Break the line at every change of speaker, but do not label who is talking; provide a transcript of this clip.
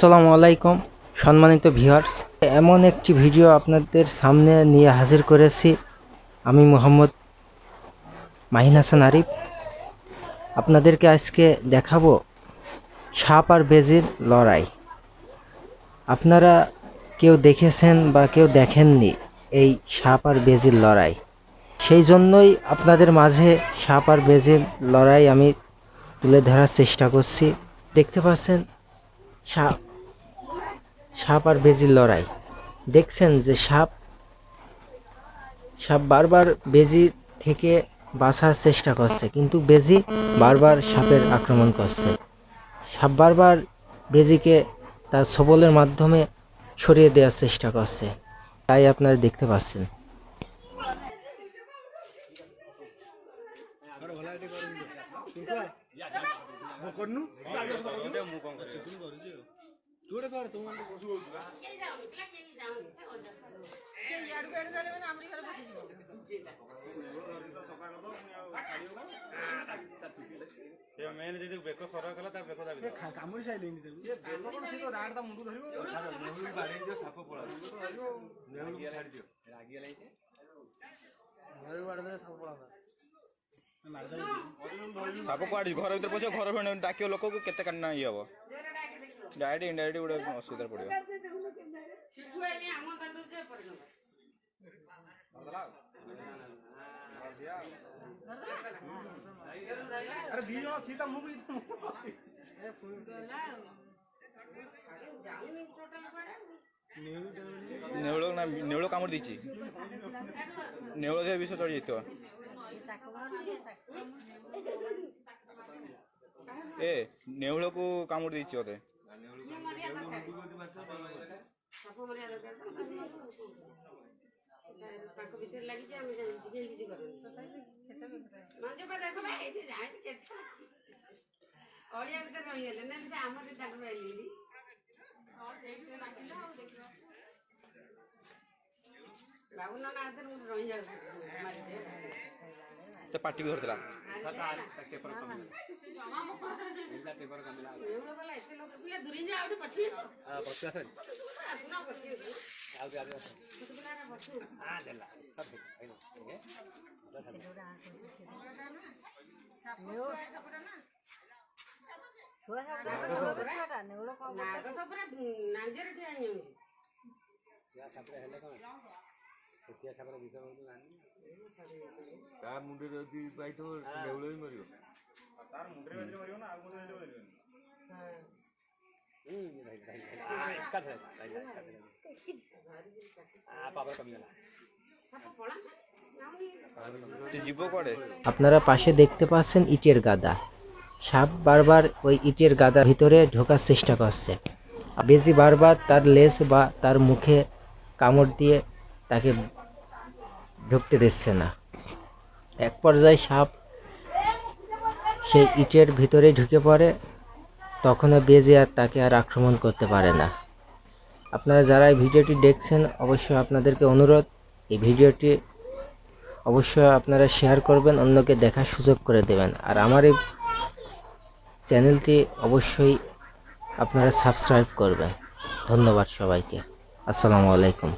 আসসালামু আলাইকুম, সম্মানিত ভিউয়ার্স। এমন একটি ভিডিও আপনাদের সামনে নিয়ে হাজির করেছি আমি মোহাম্মদ মাহিন হাসান আরিফ। আপনাদেরকে আজকে দেখাবো সাপ আর বেজির লড়াই। আপনারা কেউ দেখেছেন বা কেউ দেখেননি এই সাপ আর বেজির লড়াই। সেই জন্যই আপনাদের মাঝে সাপ আর বেজির লড়াই আমি তুলে ধরার চেষ্টা করছি। দেখতে পাচ্ছেন, সাপ সাপ আর বেজির লড়াই। দেখছেন যে সাপ সাপ বারবার বেজি থেকে বাঁচার চেষ্টা করছে, কিন্তু বেজি বারবার সাপের আক্রমণ করছে। সাপ বারবার বেজিকে তার সবলের মাধ্যমে সরিয়ে দেওয়ার চেষ্টা করছে। তাই আপনারা দেখতে পাচ্ছেন।
ସେ ମେନ୍ ଯଦି ବେକ ସର କଲା ତା ବେକ ଦାବି
କାମୁଡ଼ି ସାଇଲେଣି ତାକୁ
ସାପ କୁଆଡେ ଘର ଭିତରେ ପଶିବ ଘର ଭିତରେ ଡାକିବ ଲୋକକୁ କେତେ କାଟ ଇଏ ହବ ଡାଇରେକ୍ଟ ଇନଡାଇରେକ୍ଟ ଗୋଟେ ଅସୁବିଧାରେ ପଡିବ
ଆରେ ଦି ଜଣ ସୀତା ମୁଁ ବି
ନେଉଳ ନା ନେଉଳ କାମୁଡ଼ି ଦେଇଛି ନେଉଳ ଦେହ ବିଷ ଚଢ଼ି ଯାଇଥିବ ଏ ନେଉଳକୁ କାମୁଡ଼ି ଦେଇଛି ବୋଧେ
ତାଙ୍କ ଭିତରେ ଲାଗିଛି ଆମେ ଜାଣିଛୁ କେମିତି ଯିବା ମଞ୍ଜୁ ପା ଦେଖ ଭାଇ ଏଠି ଜାଣିଛି କେତେ ଅଳିଆ ଭିତରେ ରହିଗଲେ ନା ସେ ଆମର ତାକୁ ରହିଲେନି ବାବୁ ନନା ହାତରେ ମୁଁ ରହିଯାଉଛି
ତ ପାଟିକୁ ଧରିଥିଲା
ଏତେ ଲୋକ ଥିଲେ ଦୂରେଇ ଯାଉ ପଛେଇ ପଛେଇ ଆସୁନ ପଛି ପିଲାଟା ପଛୁ ନାଗ ତ ପୁରା ନାଞ୍ଜରେ ଠିଆ ହେଇଯାଉଛି
ତା ମୁଣ୍ଡରେ ଯଦି ପାଇଥିବ ନେଉଳ ବି ମରିବ
ତାର ମୁଣ୍ଡରେ ବାଜିଲେ ମରିବ ନା ଆଉ
আপনারা পাশে দেখতে পাচ্ছেন ইটের গাদা। সাপ বারবার ওই ইটের গাদার ভিতরে ঢোকার চেষ্টা করছে। বেজি বারবার তার লেজ বা তার মুখে কামড় দিয়ে তাকে ঢুকতে দিচ্ছে না। এক পর্যায়ে সাপ সেই ইটের ভিতরে ঢুকে পড়ে তখনও বেজি আর তাকে আর আক্রমণ করতে পারে না। আপনারা যারা এই ভিডিওটি দেখছেন, অবশ্যই আপনাদেরকে অনুরোধ, এই ভিডিওটি অবশ্যই আপনারা শেয়ার করবেন, অন্যকে দেখার সুযোগ করে দেবেন। আর আমার এই চ্যানেলটি অবশ্যই আপনারা সাবস্ক্রাইব করবেন। ধন্যবাদ সবাইকে। আসসালামু আলাইকুম।